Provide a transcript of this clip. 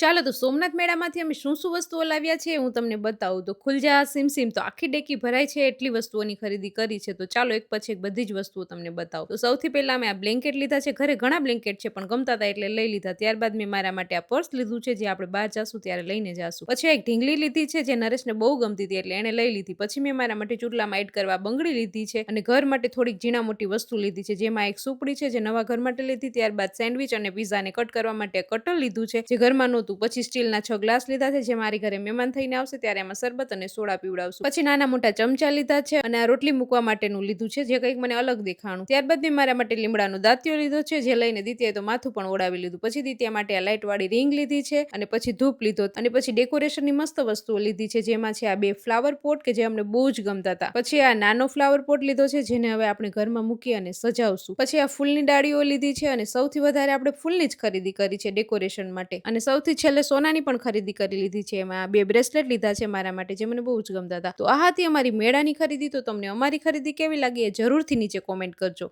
ચાલો તો સોમનાથ મેળામાંથી અમે શું શું વસ્તુઓ લાવ્યા છે હું તમને બતાવું. તો ખુલજા સીમ સીમ તો આખી ડેકી ભરાય છે, એટલી વસ્તુઓની ખરીદી કરી છે. તો ચાલો એક પછી એક બધી જ વસ્તુઓ તમને બતાવું. તો સૌથી પહેલા અમે આ બ્લેન્કેટ લીધા છે. ઘરે ઘણા બ્લેન્કેટ છે, પણ ગમતા હતા એટલે લઈ લીધા. ત્યારબાદ મેં મારા માટે આ પર્સ લીધું છે, જે આપણે બહાર જશું ત્યારે લઈને જાશું. પછી એક ઢીંગલી લીધી છે, જે નરેશને બહુ ગમતી હતી એટલે એને લઈ લીધી. પછી મેં મારા માટે ચૂટલામાં એડ કરવા બંગડી લીધી છે અને ઘર માટે થોડીક ઝીણા મોટી વસ્તુ લીધી છે. જેમાં એક સુપડી છે, જે નવા ઘર માટે લીધી. ત્યારબાદ સેન્ડવિચ અને પીઝાને કટ કરવા માટે કટર લીધું છે, જે ઘરમાં નહોતું પછી સ્ટીલના છ ગ્લાસ લીધા છે, જે મારી ઘરે મહેમાન થઈને આવશે ત્યારે એમાં શરબત અને સોડા પીવડાવશું. પછી નાના મોટા ચમચા લીધા છે અને આ રોટલી મૂકવા માટેનું લીધું છે, જે કંઈક મને અલગ દેખાણું. ત્યારબાદ મેં મારા માટે લીમડાનો દાંતિયો લીધો છે, જે લઈને દીત્યાએ તો માથું પણ ઓડાવી લીધું. પછી દીત્યા માટે આ લાઇટ વાળી રિંગ લીધી છે અને પછી ધૂપ લીધો અને પછી ડેકોરેશનની મસ્ત વસ્તુઓ લીધી છે, જેમાં છે આ બે ફ્લાવર પોટ કે જે અમને બહુ જ ગમતા હતા. પછી આ નાનો ફ્લાવર પોટ લીધો છે, જેને હવે આપણે ઘરમાં મૂકી અને સજાવશું. પછી આ ફૂલની ડાળીઓ લીધી છે અને સૌથી વધારે આપણે ફૂલની જ ખરીદી કરી છે ડેકોરેશન માટે. અને સૌથી છેલ્લે સોનાની પણ ખરીદી કરી લીધી છે. એમાં બે બ્રેસલેટ લીધા છે મારા માટે, જે મને બહુ જ ગમતા હતા. તો આ હતી અમારી મેળાની ખરીદી. તો તમને અમારી ખરીદી કેવી લાગી એ જરૂરથી નીચે કોમેન્ટ કરજો.